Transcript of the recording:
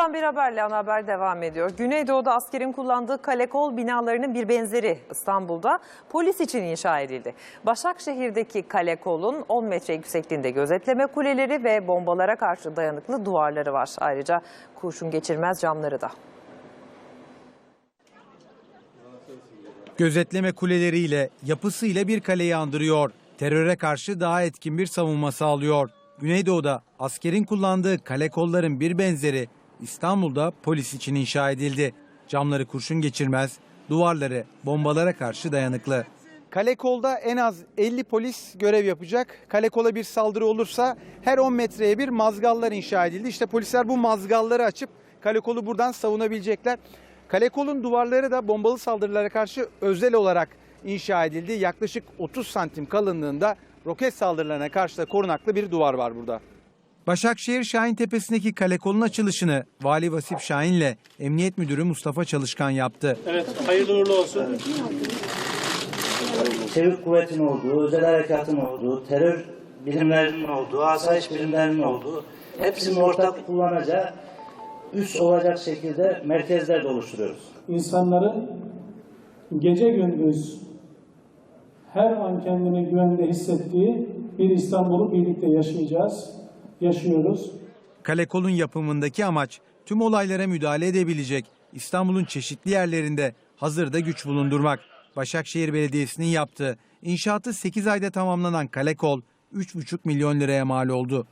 İstanbul'dan bir haberle ana haber devam ediyor. Güneydoğu'da askerin kullandığı kale kol binalarının bir benzeri İstanbul'da polis için inşa edildi. Başakşehir'deki kale kolun 10 metre yüksekliğinde gözetleme kuleleri ve bombalara karşı dayanıklı duvarları var. Ayrıca kurşun geçirmez camları da. Gözetleme kuleleriyle, yapısıyla bir kaleyi andırıyor. Teröre karşı daha etkin bir savunma sağlıyor. Güneydoğu'da askerin kullandığı kale kolların bir benzeri İstanbul'da polis için inşa edildi. Camları kurşun geçirmez, duvarları bombalara karşı dayanıklı. Kale kolda en az 50 polis görev yapacak. Kale kola bir saldırı olursa her 10 metreye bir mazgallar inşa edildi. İşte polisler bu mazgalları açıp kale kolu buradan savunabilecekler. Kale kolun duvarları da bombalı saldırılara karşı özel olarak inşa edildi. Yaklaşık 30 santim kalınlığında roket saldırılarına karşı da korunaklı bir duvar var burada. Başakşehir Şahin Tepesi'ndeki kale kolun açılışını Vali Vasip Şahin'le Emniyet Müdürü Mustafa Çalışkan yaptı. Evet, hayırlı uğurlu olsun. çevik kuvvetin olduğu, özel harekatın olduğu, terör birimlerinin olduğu, asayiş birimlerinin olduğu, hepsinin ortak kullanacağı üs olacak şekilde merkezler de oluşturuyoruz. insanların gece gündüz her an kendini güvende hissettiği bir İstanbul'u birlikte yaşayacağız, yaşıyoruz. Kale kolun yapımındaki amaç tüm olaylara müdahale edebilecek İstanbul'un çeşitli yerlerinde hazırda güç bulundurmak. Başakşehir Belediyesi'nin yaptığı inşaatı 8 ayda tamamlanan kale kol 3,5 milyon liraya mal oldu.